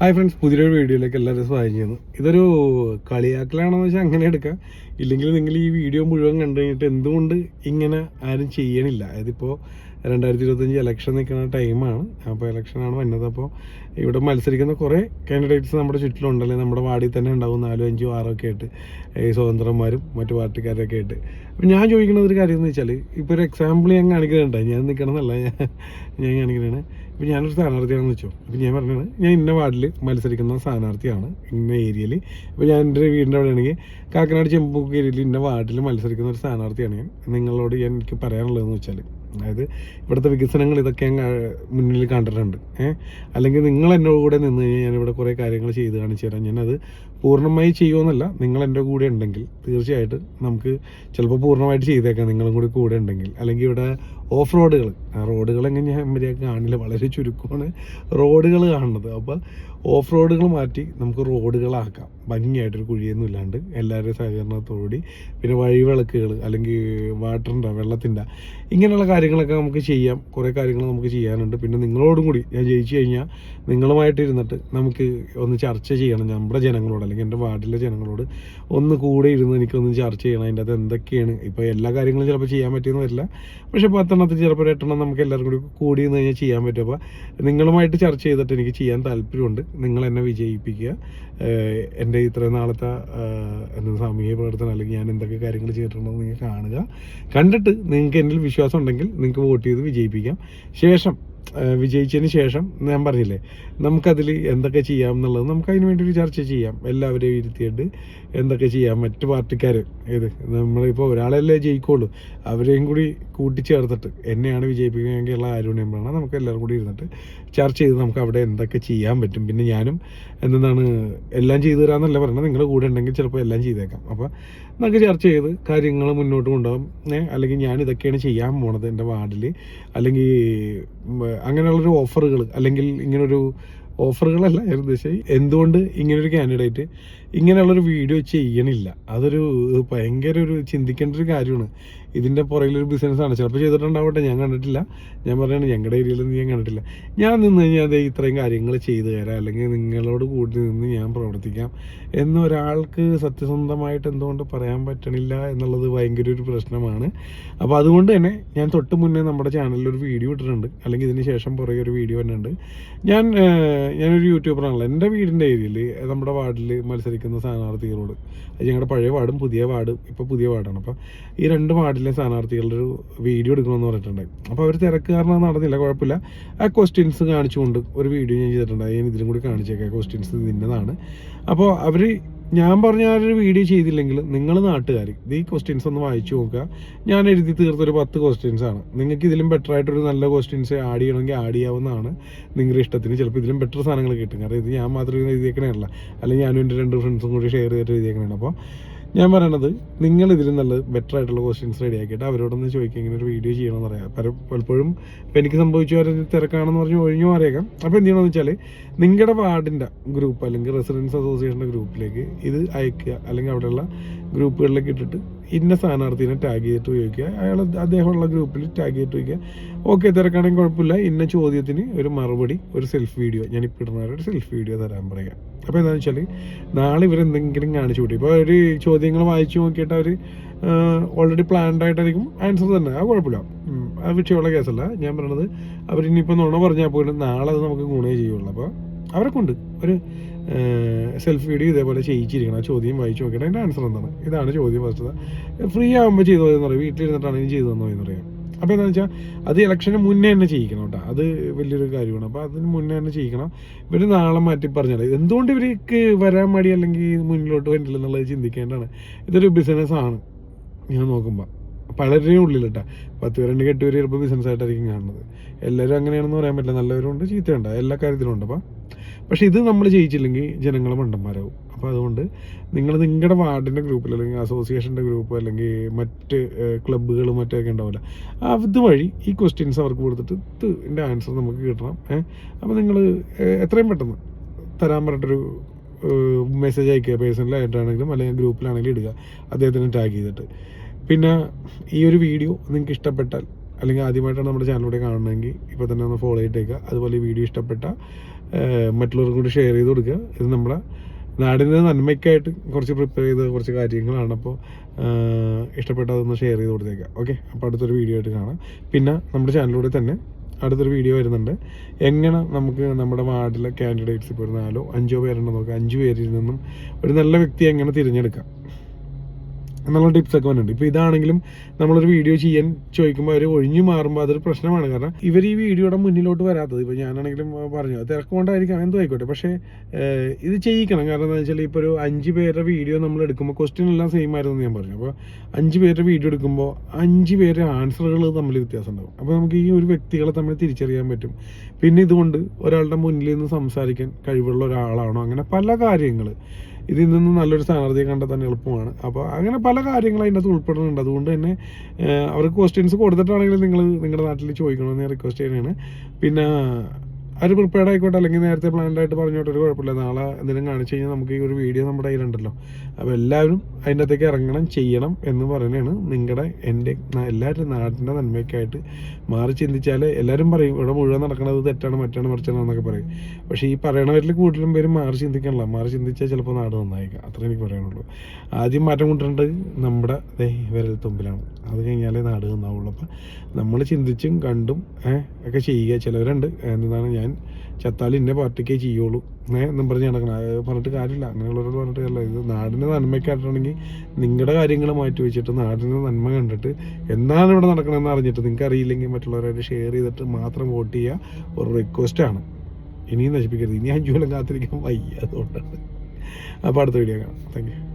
Hi friends പുതിയൊരു വീഡിയോയിലേക്ക് എല്ലാവരും സ്വാഗതം ചെയ്യുന്നു. ഇതൊരു കളിയാക്കലാണെന്ന് വെച്ചാൽ അങ്ങനെ എടുക്കാം. ഇല്ലെങ്കിൽ നിങ്ങൾ ഈ വീഡിയോ മുഴുവൻ കണ്ടു കഴിഞ്ഞിട്ട് എന്തുകൊണ്ട് ഇങ്ങനെ ആരും ചെയ്യണില്ല? അതിപ്പോൾ രണ്ടായിരത്തി ഇരുപത്തഞ്ച് ഇലക്ഷൻ നിൽക്കുന്ന ടൈമാണ് അപ്പോൾ ഇലക്ഷനാണ് വന്നത്. അപ്പോൾ ഇവിടെ മത്സരിക്കുന്ന കുറേ കാൻഡിഡേറ്റ്സ് നമ്മുടെ ചുറ്റിലുണ്ടല്ലേ? നമ്മുടെ വാർഡിൽ തന്നെ ഉണ്ടാവും നാലും അഞ്ചും ആറോ ഒക്കെ ആയിട്ട്. ഈ സ്വതന്ത്രന്മാരും മറ്റു പാർട്ടിക്കാരൊക്കെ ആയിട്ട്. അപ്പം ഞാൻ ചോദിക്കുന്ന ഒരു കാര്യം എന്ന് വെച്ചാൽ ഇപ്പോൾ ഒരു എക്സാമ്പിൾ ഞാൻ കാണിക്കുന്നുണ്ട്. ഞാൻ നിൽക്കണമെന്നല്ല ഞാൻ കാണിക്കുന്നതാണ് ഇപ്പം ഞാനൊരു സ്ഥാനാർത്ഥിയാണെന്ന് വെച്ചോ. അപ്പം ഞാൻ പറഞ്ഞത് ഞാൻ ഇന്ന വാർഡിൽ മത്സരിക്കുന്ന സ്ഥാനാർത്ഥിയാണ് ഇന്ന ഏരിയയിൽ. ഇപ്പോൾ ഞാൻ എന്റെ വീടിന്റെ അവിടെ ആണെങ്കിൽ കാക്കനാട് ചെമ്പൂക്ക് ഏരിയയിൽ ഇന്ന വാർഡിൽ മത്സരിക്കുന്ന ഒരു സ്ഥാനാർത്ഥിയാണ് ഞാൻ. നിങ്ങളോട് ഞാൻ എനിക്ക് പറയാനുള്ളതെന്ന് വെച്ചാൽ അതായത് ഇവിടുത്തെ വികസനങ്ങൾ ഇതൊക്കെ ഞാൻ മുന്നിൽ കണ്ടിട്ടുണ്ട്. ഏഹ് അല്ലെങ്കിൽ നിങ്ങൾ എന്നോട് കൂടെ നിന്ന് കഴിഞ്ഞാൽ ഞാനിവിടെ കുറേ കാര്യങ്ങൾ ചെയ്ത് കാണിച്ചു തരാം. ഞാനത് പൂർണമായി ചെയ്യുമെന്നല്ല നിങ്ങൾ എന്റെ കൂടെ ഉണ്ടെങ്കിൽ തീർച്ചയായിട്ടും നമുക്ക് ചിലപ്പോൾ പൂർണമായിട്ട് ചെയ്തേക്കാം നിങ്ങളും കൂടി കൂടെ ഉണ്ടെങ്കിൽ. അല്ലെങ്കിൽ ഇവിടെ ഓഫ് റോഡുകൾ ആ റോഡുകൾ എങ്ങനെ ഞാൻ കാണില്ല വളരെ ചുരുക്കമാണ് റോഡുകൾ കാണുന്നത്. അപ്പോൾ ഓഫ് റോഡുകൾ മാറ്റി നമുക്ക് റോഡുകളാക്കാം ഭംഗിയായിട്ടൊരു കുഴിയൊന്നും ഇല്ലാണ്ട് എല്ലാവരുടെയും സഹകരണത്തോടുകൂടി. പിന്നെ വഴിവിളക്കുകൾ അല്ലെങ്കിൽ വാട്ടറിന്റെ വെള്ളത്തിന്റെ ഇങ്ങനെയുള്ള കാര്യങ്ങളൊക്കെ നമുക്ക് ചെയ്യാം. കുറേ കാര്യങ്ങൾ നമുക്ക് ചെയ്യാനുണ്ട്. പിന്നെ നിങ്ങളോടും കൂടി ഞാൻ ജയിച്ചു കഴിഞ്ഞാൽ നിങ്ങളുമായിട്ട് ഇരുന്നിട്ട് നമുക്ക് ഒന്ന് ചർച്ച ചെയ്യണം. നമ്മുടെ ജനങ്ങളോട് അല്ലെങ്കിൽ എന്റെ വാർഡിലെ ജനങ്ങളോട് ഒന്ന് കൂടെ ഇരുന്ന് എനിക്കൊന്ന് ചർച്ച ചെയ്യണം അതിന്റെ അത് എന്തൊക്കെയാണ്? ഇപ്പോൾ എല്ലാ കാര്യങ്ങളും ചിലപ്പോൾ ചെയ്യാൻ പറ്റിയെന്ന് വരില്ല. പക്ഷേ പത്തെണ്ണത്തിൽ ചിലപ്പോൾ ഒരു എട്ടെണ്ണം നമുക്ക് എല്ലാവർക്കും കൂടി കൂടി നിന്ന് കഴിഞ്ഞാൽ ചെയ്യാൻ പറ്റും. അപ്പോൾ നിങ്ങളുമായിട്ട് ചർച്ച ചെയ്തിട്ട് എനിക്ക് ചെയ്യാൻ താല്പര്യമുണ്ട്. നിങ്ങൾ എന്നെ വിജയിപ്പിക്കുക. എന്റെ ഇത്രയും നാളത്തെ എന്താ സാമൂഹിക പ്രവർത്തനം അല്ലെങ്കിൽ ഞാൻ എന്തൊക്കെ കാര്യങ്ങൾ ചെയ്തിട്ടുണ്ടെന്ന് നിങ്ങൾ കാണുക. കണ്ടിട്ട് നിങ്ങൾക്ക് എന്നിൽ വിശ്വാസം ഉണ്ടെങ്കിൽ നിങ്ങൾക്ക് വോട്ട് ചെയ്ത് വിജയിപ്പിക്കാം. ശേഷം വിജയിച്ചതിന് ശേഷം ഞാൻ പറഞ്ഞില്ലേ നമുക്കതിൽ എന്തൊക്കെ ചെയ്യാം എന്നുള്ളത് നമുക്ക് അതിന് വേണ്ടി ഒരു ചർച്ച ചെയ്യാം. എല്ലാവരെയും ഇരുത്തിയിട്ട് എന്തൊക്കെ ചെയ്യാം മറ്റ് പാർട്ടിക്കാർ ഏത് നമ്മളിപ്പോൾ ഒരാളല്ലേ ജയിക്കുള്ളൂ. അവരെയും കൂടി കൂട്ടിച്ചേർത്തിട്ട് എന്നെയാണ് വിജയിപ്പിക്കുകയെങ്കിലുള്ള ആരോഗ്യം വേണം നമുക്ക് എല്ലാവരും കൂടി ഇരുന്നിട്ട് ചർച്ച ചെയ്ത് നമുക്ക് അവിടെ എന്തൊക്കെ ചെയ്യാൻ പറ്റും. പിന്നെ ഞാനും എന്താണ് എല്ലാം ചെയ്തു തരാമെന്നല്ല പറയുന്നത് നിങ്ങൾ കൂടെ ഉണ്ടെങ്കിൽ ചിലപ്പോൾ എല്ലാം ചെയ്തേക്കാം. അപ്പോൾ നമുക്ക് ചർച്ച ചെയ്ത് കാര്യങ്ങൾ മുന്നോട്ട് കൊണ്ടുപോകാം. അല്ലെങ്കിൽ ഞാൻ ഇതൊക്കെയാണ് ചെയ്യാൻ പോണത് എന്റെ വാർഡിൽ അല്ലെങ്കിൽ അങ്ങനെയുള്ളൊരു ഓഫറുകൾ അല്ലെങ്കിൽ ഇങ്ങനൊരു ഓഫറുകളല്ല ഏകദേശം എന്തുകൊണ്ട് ഇങ്ങനൊരു കാൻഡിഡേറ്റ് ഇങ്ങനെയുള്ളൊരു വീഡിയോ ചെയ്യണില്ല. അതൊരു ഭയങ്കര ഒരു ചിന്തിക്കേണ്ട ഒരു കാര്യമാണ്. ഇതിന്റെ പുറകിലൊരു ബിസിനസ്സാണ് ചിലപ്പോൾ ചെയ്തിട്ടുണ്ടാവട്ടെ ഞാൻ കണ്ടിട്ടില്ല. ഞാൻ പറയുകയാണ് ഞങ്ങളുടെ ഏരിയയിലൊന്നും ഞാൻ കണ്ടിട്ടില്ല. ഞാൻ നിന്ന് കഴിഞ്ഞാൽ അത് ഇത്രയും കാര്യങ്ങൾ ചെയ്തു തരാം. അല്ലെങ്കിൽ നിങ്ങളോട് കൂടി നിന്ന് ഞാൻ പ്രവർത്തിക്കാം. എന്ന് ഒരാൾക്ക് സത്യസന്ധമായിട്ട് എന്തുകൊണ്ട് പറയാൻ പറ്റണില്ല എന്നുള്ളത് ഭയങ്കര ഒരു പ്രശ്നമാണ്. അപ്പോൾ അതുകൊണ്ട് തന്നെ ഞാൻ തൊട്ട് മുന്നേ നമ്മുടെ ചാനലിൽ ഒരു വീഡിയോ ഇട്ടിട്ടുണ്ട്. അല്ലെങ്കിൽ ഇതിന് ശേഷം പുറകെ ഒരു വീഡിയോ തന്നെ ഉണ്ട് ഞാൻ ഞാനൊരു യൂട്യൂബറാണല്ലോ എന്റെ വീടിന്റെ ഏരിയയിൽ നമ്മുടെ വാർഡിൽ മത്സരിക്കുന്ന സ്ഥാനാർത്ഥികളോട് ഞങ്ങളുടെ പഴയ വാർഡും പുതിയ വാർഡും ഇപ്പോൾ പുതിയ വാർഡാണ്. അപ്പോൾ ഈ രണ്ട് വാർഡിലെ സ്ഥാനാർത്ഥികളുടെ ഒരു വീഡിയോ എടുക്കണമെന്ന് പറഞ്ഞിട്ടുണ്ടായി അപ്പോൾ അവർ തിരക്ക് കാരണം നടന്നില്ല കുഴപ്പമില്ല. ആ ക്വസ്റ്റ്യൻസ് കാണിച്ചുകൊണ്ട് ഒരു വീഡിയോ ഞാൻ ചെയ്തിട്ടുണ്ടായി ഞാൻ ഇതിലും കൂടി കാണിച്ചേക്കാം. ക്വസ്റ്റ്യൻസ് നിന്നതാണ്. അപ്പോൾ അവർ ഞാൻ പറഞ്ഞ ആ ഒരു വീഡിയോ ചെയ്തില്ലെങ്കിൽ നിങ്ങൾ നാട്ടുകാർ ഈ ക്വസ്റ്റ്യൻസ് ഒന്ന് വായിച്ചു നോക്കുക. ഞാൻ എഴുതി തീർത്തൊരു പത്ത് ക്വസ്റ്റ്യൻസ് ആണ്. നിങ്ങൾക്ക് ഇതിലും ബെറ്റർ ആയിട്ടൊരു നല്ല ക്വസ്റ്റ്യൻസ് ആഡ് ചെയ്യണമെങ്കിൽ ആഡ് ചെയ്യാവുന്നതാണ്. നിങ്ങളുടെ ഇഷ്ടത്തിന് ചിലപ്പോൾ ഇതിലും ബെറ്റർ സാധനങ്ങൾ കിട്ടും. കാരണം ഇത് ഞാൻ മാത്രം എഴുതിയേക്കണേ അല്ല അല്ലെങ്കിൽ ഞാനും എന്റെ രണ്ട് ഫ്രണ്ട്സും കൂടി ഷെയർ ചെയ്തിട്ട് എഴുതിയേക്കണേ അപ്പോൾ ഞാൻ പറയണത് നിങ്ങൾ ഇതിൽ നല്ല ബെറ്റർ ആയിട്ടുള്ള ക്വസ്റ്റ്യൻസ് റെഡി ആക്കിയിട്ട് അവരോടൊന്ന് ചോദിക്കുക ഇങ്ങനെ ഒരു വീഡിയോ ചെയ്യണമെന്ന് പറയാം. പല പലപ്പോഴും ഇപ്പം എനിക്ക് സംഭവിച്ചു തിരക്കാണെന്ന് പറഞ്ഞ് ഒഴിഞ്ഞു മാറിയേക്കാം. അപ്പോൾ എന്ത് ചെയ്യണമെന്ന് വെച്ചാൽ നിങ്ങളുടെ വാർഡിന്റെ ഗ്രൂപ്പ് അല്ലെങ്കിൽ റെസിഡൻസ് അസോസിയേഷന്റെ ഗ്രൂപ്പിലേക്ക് ഇത് അയക്കുക അല്ലെങ്കിൽ അവിടെയുള്ള ഗ്രൂപ്പുകളിലേക്ക് ഇട്ടിട്ട് ഇന്ന സ്ഥാനാർത്ഥിനെ ടാഗ് ചെയ്തിട്ട് ഉപയോഗിക്കുക. അയാൾ അദ്ദേഹമുള്ള ഗ്രൂപ്പിൽ ടാഗ് ചെയ്തിട്ട് ചോദിക്കുക ഓക്കെ തിരക്കാണെങ്കിൽ കുഴപ്പമില്ല. ഇന്ന ചോദ്യത്തിന് ഒരു മറുപടി ഒരു സെൽഫ് വീഡിയോ ഞാൻ ഇപ്പോൾ ഇടുന്ന ഒരു സെൽഫ് വീഡിയോ തരാൻ പറയുക അപ്പോൾ എന്താണെന്ന് വെച്ചാൽ നാളെ ഇവരെന്തെങ്കിലും കാണിച്ചു കൂട്ടി. ഇപ്പോൾ ഒരു ചോദ്യങ്ങൾ വായിച്ചു നോക്കിയിട്ട് അവർ ഓൾറെഡി പ്ലാൻഡ് ആയിട്ടായിരിക്കും ആൻസർ തന്നെ. അത് കുഴപ്പമില്ല. ആ വിഷയമുള്ള കേസല്ല. ഞാൻ പറയണത് അവരിനിയിപ്പോൾ നുണ പറഞ്ഞാൽ പോലും നാളെ അത് നമുക്ക് ഗുണേ ചെയ്യുള്ളൂ. അപ്പോൾ അവരെ കൊണ്ട് ഒരു സെൽഫ് വീഡിയോ ഇതേപോലെ ചെയ്യിച്ചിരിക്കണം. ആ ചോദ്യം വായിച്ചു നോക്കിയിട്ട് അതിന്റെ ആൻസർ എന്താണ്? ഇതാണ് ചോദ്യം ഫസ്റ്റ് ഫ്രീ ആകുമ്പോൾ ചെയ്തു പോയെന്ന് പറയും. ഇനി ചെയ്തു തന്നു എന്ന് പറയാം. അപ്പോൾ എന്താണെന്ന് വെച്ചാൽ അത് ഇലക്ഷന് മുന്നേ തന്നെ ചെയ്യിക്കണം കേട്ടോ. അത് വലിയൊരു കാര്യമാണ്. അപ്പോൾ അതിന് മുന്നേ തന്നെ ചെയ്യിക്കണം. ഇവർ നാളെ മാറ്റി പറഞ്ഞാൽ എന്തുകൊണ്ട് ഇവർക്ക് വരാൻ മടി അല്ലെങ്കിൽ മുന്നിലോട്ട് വരില്ല എന്നുള്ളത് ചിന്തിക്കേണ്ടതാണ്. ഇതൊരു ബിസിനസ്സാണ് ഞാൻ നോക്കുമ്പോൾ പലരുടെയും ഉള്ളിലിട്ടാ പത്ത് പേരുണ്ട് കെട്ട് പേര് ചിലപ്പോൾ ബിസിനസ്സായിട്ടായിരിക്കും കാണുന്നത്. എല്ലാവരും അങ്ങനെയാണെന്ന് പറയാൻ പറ്റില്ല. നല്ലവരുണ്ട് ചീത്തയുണ്ട്. എല്ലാ കാര്യത്തിലും ഉണ്ട്. അപ്പം പക്ഷെ ഇത് നമ്മൾ ജയിച്ചില്ലെങ്കിൽ ജനങ്ങൾ മണ്ടന്മാരാവും. അപ്പോൾ അതുകൊണ്ട് നിങ്ങൾ നിങ്ങളുടെ വാർഡിന്റെ ഗ്രൂപ്പിൽ അല്ലെങ്കിൽ അസോസിയേഷന്റെ ഗ്രൂപ്പ് അല്ലെങ്കിൽ മറ്റ് ക്ലബ്ബുകൾ മറ്റൊക്കെ ഉണ്ടാവില്ല. അതുവഴി ഈ ക്വസ്റ്റ്യൻസ് അവർക്ക് കൊടുത്തിട്ട് ഇതിന്റെ ആൻസർ നമുക്ക് കിട്ടണം അപ്പോൾ നിങ്ങൾ എത്രയും പെട്ടെന്ന് തരാൻ പറഞ്ഞിട്ടൊരു മെസ്സേജ് അയക്കുക. പേഴ്സണലായിട്ടാണെങ്കിലും അല്ലെങ്കിൽ ഗ്രൂപ്പിലാണെങ്കിലും ഇടുക. അദ്ദേഹത്തിന് ടാഗ് ചെയ്തിട്ട്. പിന്നെ ഈ ഒരു വീഡിയോ നിങ്ങൾക്ക് ഇഷ്ടപ്പെട്ടാൽ അല്ലെങ്കിൽ ആദ്യമായിട്ടാണ് നമ്മുടെ ചാനലിലൂടെ കാണണമെങ്കിൽ ഇപ്പോൾ തന്നെ ഒന്ന് ഫോളോ ചെയ്തേക്കുക. അതുപോലെ ഈ വീഡിയോ ഇഷ്ടപ്പെട്ട മറ്റുള്ളവർക്കും കൂടി ഷെയർ ചെയ്ത് കൊടുക്കുക. ഇത് നമ്മുടെ നാടിന്റെ നന്മയ്ക്കായിട്ട് കുറച്ച് പ്രിപ്പയർ ചെയ്ത കുറച്ച് കാര്യങ്ങളാണ് അപ്പോൾ ഇഷ്ടപ്പെട്ട അതൊന്ന് ഷെയർ ചെയ്ത് കൊടുത്തേക്കാം ഓക്കെ അപ്പോൾ അടുത്തൊരു വീഡിയോ ആയിട്ട് കാണാം. പിന്നെ നമ്മുടെ ചാനലിലൂടെ തന്നെ അടുത്തൊരു വീഡിയോ വരുന്നുണ്ട്. എങ്ങനെ നമുക്ക് നമ്മുടെ വാർഡിലെ കാൻഡിഡേറ്റ്സ് ഇപ്പോൾ ഒരു നാലോ അഞ്ചോ പേരുണ്ടെന്ന് നോക്കാം. അഞ്ച് പേരിൽ നിന്നും ഒരു നല്ല വ്യക്തിയെ എങ്ങനെ തിരഞ്ഞെടുക്കാം? എന്നുള്ള ടിപ്സ് ഒക്കെ വന്നിട്ടുണ്ട്. ഇപ്പോൾ ഇതാണെങ്കിലും നമ്മളൊരു വീഡിയോ ചെയ്യാൻ ചോദിക്കുമ്പോൾ അവർ ഒഴിഞ്ഞു മാറുമ്പോൾ അതൊരു പ്രശ്നമാണ്. കാരണം ഇവർ ഈ വീഡിയോയുടെ മുന്നിലോട്ട് വരാത്തത്. ഇപ്പോൾ ഞാനാണെങ്കിലും പറഞ്ഞു തിരക്ക് കൊണ്ടായിരിക്കാം എന്തോ ആയിക്കോട്ടെ. പക്ഷേ ഇത് ചെയ്യിക്കണം. കാരണം എന്താ വെച്ചാൽ ഇപ്പോൾ ഒരു അഞ്ച് പേരുടെ വീഡിയോ നമ്മൾ എടുക്കുമ്പോൾ ക്വസ്റ്റ്യൻ എല്ലാം സെയിം ആയിരുന്നു ഞാൻ പറഞ്ഞു. അപ്പോൾ അഞ്ച് പേരുടെ വീഡിയോ എടുക്കുമ്പോൾ അഞ്ച് പേരുടെ ആൻസറുകൾ തമ്മിൽ വ്യത്യാസം ഉണ്ടാവും. അപ്പോൾ നമുക്ക് ഈ ഒരു വ്യക്തികളെ തമ്മിൽ തിരിച്ചറിയാൻ പറ്റും. പിന്നെ ഇതുകൊണ്ട് ഒരാളുടെ മുന്നിൽ നിന്ന് സംസാരിക്കാൻ കഴിവുള്ള ഒരാളാണോ? അങ്ങനെ പല കാര്യങ്ങൾ ഇതിൽ നിന്ന് നല്ലൊരു സ്ഥാനാർത്ഥിയെ കണ്ടെത്താൻ എളുപ്പമാണ്. അപ്പോൾ അങ്ങനെ പല കാര്യങ്ങളും അതിന്റെ അകത്ത് ഉൾപ്പെടുന്നുണ്ട്. അതുകൊണ്ട് തന്നെ അവർക്ക് ക്വസ്റ്റ്യൻസ് കൊടുത്തിട്ടാണെങ്കിലും നിങ്ങൾ നിങ്ങളുടെ നാട്ടിൽ ചോദിക്കണമെന്ന് ഞാൻ റിക്വസ്റ്റ് ചെയ്യുകയാണ്. പിന്നെ അവർ പ്രിപ്പയർഡ് ആയിക്കോട്ടെ? അല്ലെങ്കിൽ നേരത്തെ പ്ലാൻഡ് ആയിട്ട് പറഞ്ഞോട്ടെ ഒരു കുഴപ്പമില്ല. നാളെ എന്തെങ്കിലും കാണിച്ചു കഴിഞ്ഞാൽ നമുക്ക് ഈ ഒരു വീഡിയോ നമ്മുടെ കയ്യിലുണ്ടല്ലോ. അപ്പോൾ എല്ലാവരും അതിന്റെ അകത്തേക്ക് ഇറങ്ങണം ചെയ്യണം എന്ന് പറയുന്നതാണ് നിങ്ങളുടെ എന്റെ എല്ലാവരും നാടിന്റെ നന്മയ്ക്കായിട്ട്. മാറി ചിന്തിച്ചാൽ എല്ലാവരും പറയും ഇവിടെ മുഴുവൻ നടക്കുന്നത് തെറ്റാണ് മറ്റാണ് മറിച്ചാണ് എന്നൊക്കെ പറയും. പക്ഷേ ഈ പറയണവരിൽ കൂടുതലും പേര് മാറി ചിന്തിക്കണല്ല. മാറി ചിന്തിച്ചാൽ ചിലപ്പോൾ നാട് നന്നായിരിക്കാം അത്രേ എനിക്ക് പറയാനുള്ളൂ. ആദ്യം മാറ്റം കൊണ്ടുവരേണ്ടത് നമ്മുടെ വിരൽ തുമ്പിലാണ്. അത് കഴിഞ്ഞാലേ നാട് നന്നാവുള്ളൂ. അപ്പം നമ്മൾ ചിന്തിച്ചും കണ്ടും ഒക്കെ ചെയ്യുക. ചിലവരുണ്ട്. എന്നതാണ് ഞാൻ ചത്താൽ ഇന്ന പാർട്ടിക്കേ ചെയ്യുള്ളൂ. എന്നും പറഞ്ഞ് നടക്കണം പറഞ്ഞിട്ട് കാര്യമില്ല. അങ്ങനെയുള്ളവരോട് പറഞ്ഞിട്ട് കാര്യമില്ല. ഇത് നാടിന്റെ നന്മയ്ക്കായിട്ടുണ്ടെങ്കിൽ നിങ്ങളുടെ കാര്യങ്ങൾ മാറ്റി വെച്ചിട്ട് നാടിന്റെ നന്മ കണ്ടിട്ട് എന്താണ് ഇവിടെ നടക്കണമെന്ന് അറിഞ്ഞിട്ട് നിങ്ങൾക്ക് അറിയില്ലെങ്കിൽ മറ്റുള്ളവരായിട്ട് ഷെയർ ചെയ്തിട്ട് മാത്രം വോട്ട് ചെയ്യുക ഒരു റിക്വസ്റ്റാണ് ഇനിയും നശിപ്പിക്കരുത്. ഇനി അഞ്ചു കൊല്ലം കാത്തിരിക്കാൻ വയ്യ അതുകൊണ്ടാണ്. അപ്പോൾ അടുത്ത വീഡിയോ കാണാം. Thank you